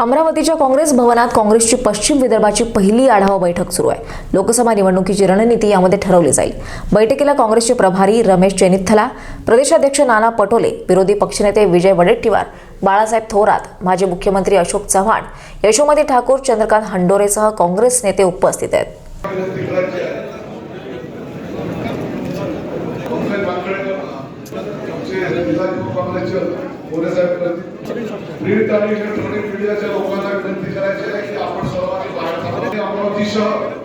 अमरावतीच्या काँग्रेस भवनात काँग्रेसची पश्चिम विदर्भाची पहिली आढावा बैठक सुरू आहे. लोकसभा निवडणुकीची रणनीती यामध्ये ठरवली जाईल. बैठकीला काँग्रेसचे प्रभारी रमेश चेनिथला प्रदेशाध्यक्ष नाना पटोले विरोधी पक्षनेते विजय वडेट्टीवार बाळासाहेब थोरात माजी मुख्यमंत्री अशोक चव्हाण यशोमती ठाकूर चंद्रकांत हंडोरेसह काँग्रेस नेते उपस्थित आहेत. प्रिंट आणि इलेक्ट्रॉनिक मीडियाच्या लोकांना विनंती करायची आहे की आपण सर्वांनी बाहेर थांबा अमरावती शहर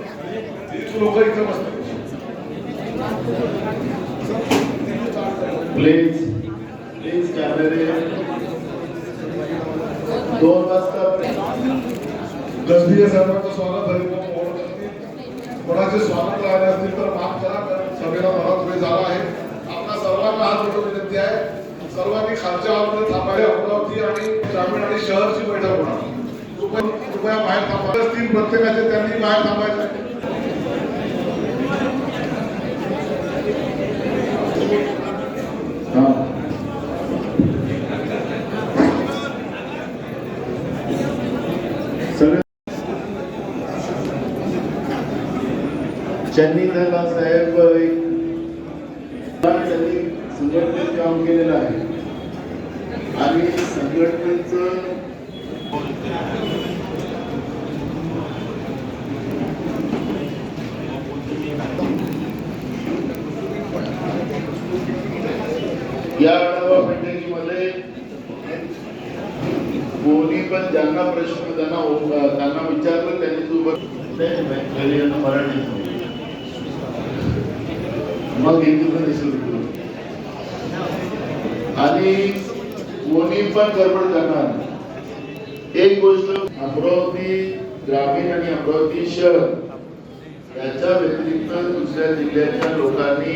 लोक इथे बसतात प्लीज प्लीज कॅमेरे दोन वाजता गजबीय साहेबांचं स्वागत हरिभाऊ कोणाचे स्वागत राहिले असतील तर माफ करा. कारण सभेला बराच वेळ झाला आहे. आपल्या सर्वांना हात विनंती आहे. सर्वांनी खालच्या हॉलमध्ये थांबायला अमरावती आणि ग्रामीण आणि शहरची बैठक होणार. कृपया बाहेर थांबा. तीन प्रत्येकाचे त्यांनी बाहेर थांबायचं आहे. हा. चन्नी धरला साहेब एक त्यांनी संघटनेत काम केलेलं आहे. आणि संघटनेचं या आढावा बैठकीमध्ये कोणी पण ज्यांना प्रश्न त्यांना त्यांना विचारलं त्यांनी तू मराठी मग हिंदूकडे सुरू आणि कोणी पण गडबड करणार नाही. एक गोष्ट अमरावती ग्रामीण आणि अमरावती शहर याच्या व्यतिरिक्त दुसऱ्या जिल्ह्याच्या लोकांनी